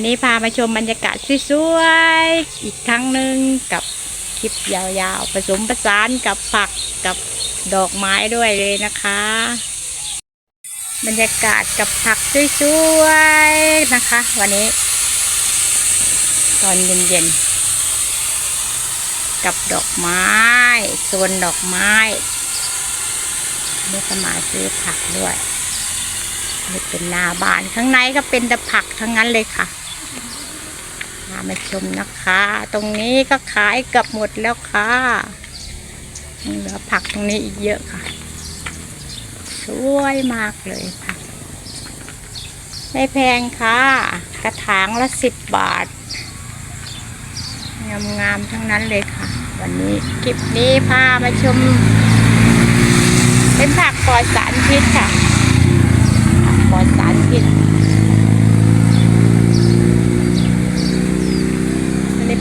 วันนี้พามาชมบรรยากาศสวยๆอีกครั้งหนึ่งกับคลิปยาวๆ ผสมผสานกับผักกับดอกไม้ด้วยเลยนะคะ บรรยากาศกับผักสวยๆนะคะ วันนี้ ตอนเย็นๆ กับดอกไม้โซนดอกไม้นี่ก็มาซื้อผักด้วยนี่เป็นนาบานข้างในก็เป็นแต่ผักทั้งนั้นเลยค่ะามาชมนะคะ ตรงนี้ก็ขายเกับหมดแล้วค่ะเหลือผักตรงนี้อีกเยอะค่ะ สวยมากเลยผัก ไม่แพงค่ะ กระถางละสิบบาท งามๆทั้งนั้นเลยค่ะ วันนี้คลิปนี้พามาชม เป็นผักปลอดสารพิษค่ะ ปลอดสารพิษอันนี้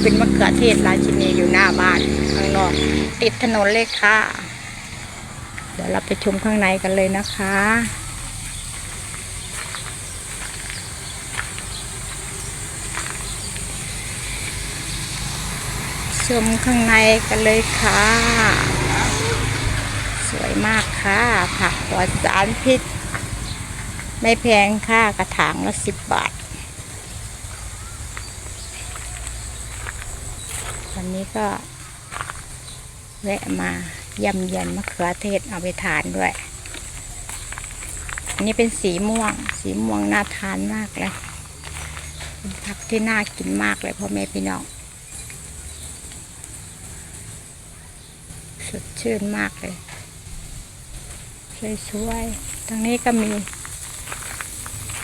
เทศราชินีอยู่หน้าบ้านข้างนอก ติดถนนเลยค่ะ เดี๋ยวเราไปชมข้างในกันเลยนะคะชมข้างในกันเลยค่ะ สวยมากค่ะ ผักปลอดสารพิษ ไม่แพงค่ะ กระถางละสิบบาท วันนี้ก็ แวะมายำเย็นมะเขือเทศเอาไปทานด้วย อันนี้เป็นสีม่วง สีม่วงน่าทานมากเลยเป็นผักที่น่ากินมากเลยพ่อแม่พี่น้อง สดชื่นมากเลย สวยๆตรงนี้ก็มี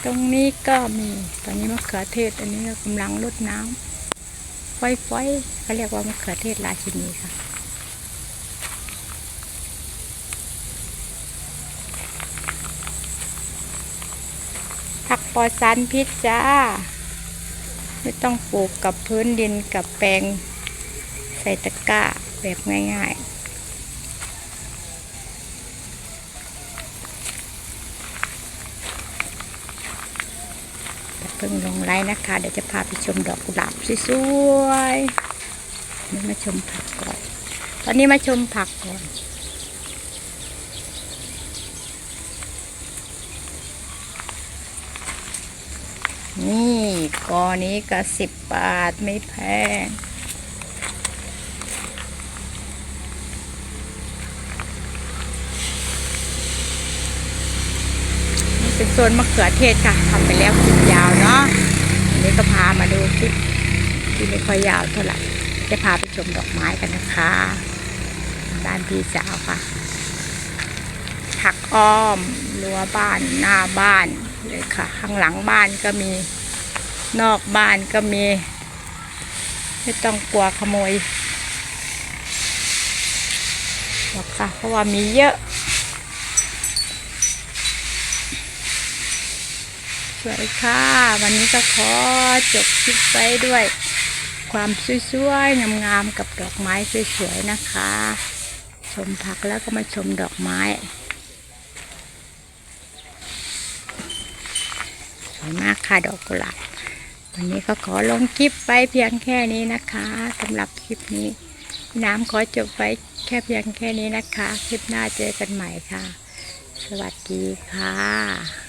ตรงนี้ก็มี ตอนนี้มะเขือเทศ อันนี้ก็กำลังรดน้ำ ไฟๆเขาเรียกว่ามะเขือเทศราชินีค่ะ ผักปลอดสารพิษจ้า ไม่ต้องปลูกกับพื้นดินกับแปลงใส่ตะกร้าแบบง่าย ๆ อย่า เพิ่งลงไลน์นะคะ เดี๋ยวจะพาไปชมดอกกุหลาบสวยๆนี่มาชมผักก่อน ตอนนี้มาชมผักก่อนนี่กอนี้ก็สิบบาทไม่แพง นี่เป็นโซนมะเขือเทศค่ะทำไปแล้วคลิปยาวเนาะอันนี้ก็พามาดูคลิปที่ไม่ค่อยยาวเท่าไหร่จะพาไปชมดอกไม้กันนะคะบ้านพี่สาวค่ะผักอ้อมรั้วบ้านหน้าบ้านเลยค่ะ ข้างหลังบ้านก็มีนอกบ้านก็มี ไม่ต้องกลัวขโมยหรอกค่ะเพราะว่ามีเยอะ วยค่ะ วันนี้ก็ขอจบคลิปไว้ด้วย ความสวยๆงามๆกับดอกไม้สวยๆนะคะ ชมผักแล้วก็มาชมดอกไม้สวยมากค่ะดอกกุหลาบวันนี้ก็ขอลงคลิปไว้เพียงแค่นี้นะคะสำหรับคลิปนี้น้ำขอจบไว้แค่เพียงแค่นี้นะคะ คลิปหน้าเจอกันใหม่ค่ะ สวัสดีค่ะ